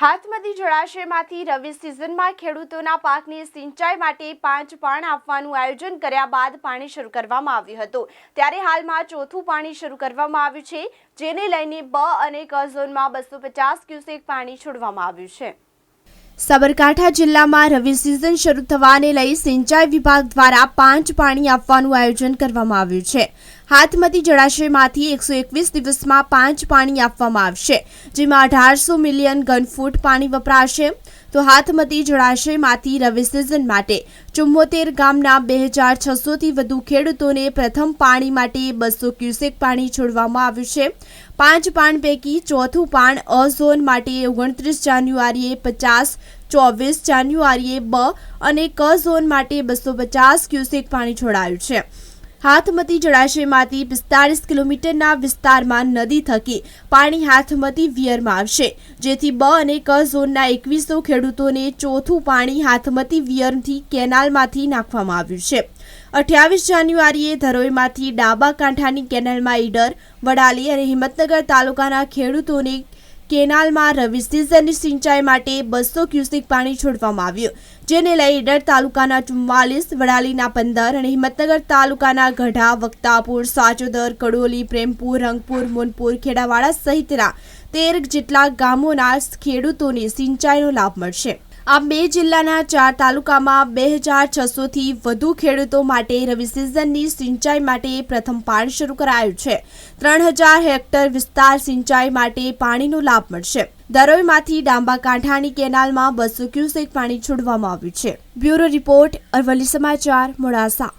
હાથમતી જળાશયમાંથી રવિ સિઝનમાં ખેડૂતોના પાકની સિંચાઈ માટે પાંચ પાણ આપવાનું આયોજન કર્યા બાદ પાણી શરૂ કરવામાં આવ્યું હતું. ત્યારે હાલમાં ચોથું પાણી શરૂ કરવામાં આવ્યું છે, જેને લઈને બ અને ક ઝોનમાં બસો પચાસ ક્યુસેક પાણી છોડવામાં આવ્યું છે. સાબરકાંઠા જિલ્લામાં રવિ સિઝન શરૂ થવાને લઈ સિંચાઈ વિભાગ દ્વારા પાંચ પાણી આપવાનું આયોજન કરવામાં આવ્યું છે. હાથમતી જળાશયમાંથી એકસો એકવીસ દિવસમાં પાંચ પાણી આપવામાં આવશે, જેમાં અઢારસો મિલિયન ઘનફૂટ પાણી વપરાશે. તો હાથમતી જળાશયમાંથી રવિ સિઝન માટે ચુમ્મોતેર ગામના બે હજાર છસોથી વધુ ખેડૂતોને પ્રથમ પાણી માટે બસો ક્યુસેક પાણી છોડવામાં આવ્યું છે. પાંચ પાણ પૈકી ચોથું પાણ અ ઝોન માટે ઓગણત્રીસ જાન્યુઆરીએ પચાસ, ચોવીસ જાન્યુઆરીએ બ અને ક ઝોન માટે બસો પચાસ ક્યુસેક પાણી છોડાયું છે. હાથમતી જળાશયમાંથી પિસ્તાળીસ કિલોમીટરના વિસ્તારમાં નદી થકી પાણી હાથમતી વિયરમાં આવશે. જેથી બ અને ક ઝોનના એકવીસો ખેડૂતોને ચોથું પાણી હાથમતી વિયરથી કેનાલમાંથી નાખવામાં આવ્યું છે. અઠ્યાવીસ જાન્યુઆરીએ ધરોઈમાંથી ડાબા કાંઠાની કેનાલમાં ઈડર, વડાલી અને હિંમતનગર તાલુકાના ખેડૂતોને કેનાલમાં રવિ સિઝનની સિંચાઈ માટે બસો ક્યુસેક પાણી છોડવામાં આવ્યું, જેને લઈ ઈડર તાલુકાના ચુમ્માલીસ, વડાલીના પંદર અને હિંમતનગર તાલુકાના ગઢા, વક્તાપુર, સાચોદર, કડોલી, પ્રેમપુર, રંગપુર, મુનપુર, ખેડાવાડા સહિતના તેર જેટલા ગામોના ખેડૂતોને સિંચાઈનો લાભ મળશે. આ બે જિલ્લાના ચાર તાલુકામાં બે હજાર છસોથી વધુ ખેડૂતો માટે રવિ સિઝનની સિંચાઈ માટે પ્રથમ પાણી શરૂ કરાયું છે. ત્રણ હજાર હેક્ટર વિસ્તાર સિંચાઈ માટે પાણીનો લાભ મળશે. દરોઈમાંથી ડાંબા કાંઠાની કેનાલમાં બસો ક્યુસેક પાણી છોડવામાં આવ્યું છે. બ્યુરો રિપોર્ટ અરવલ્લી સમાચાર મોડાસા.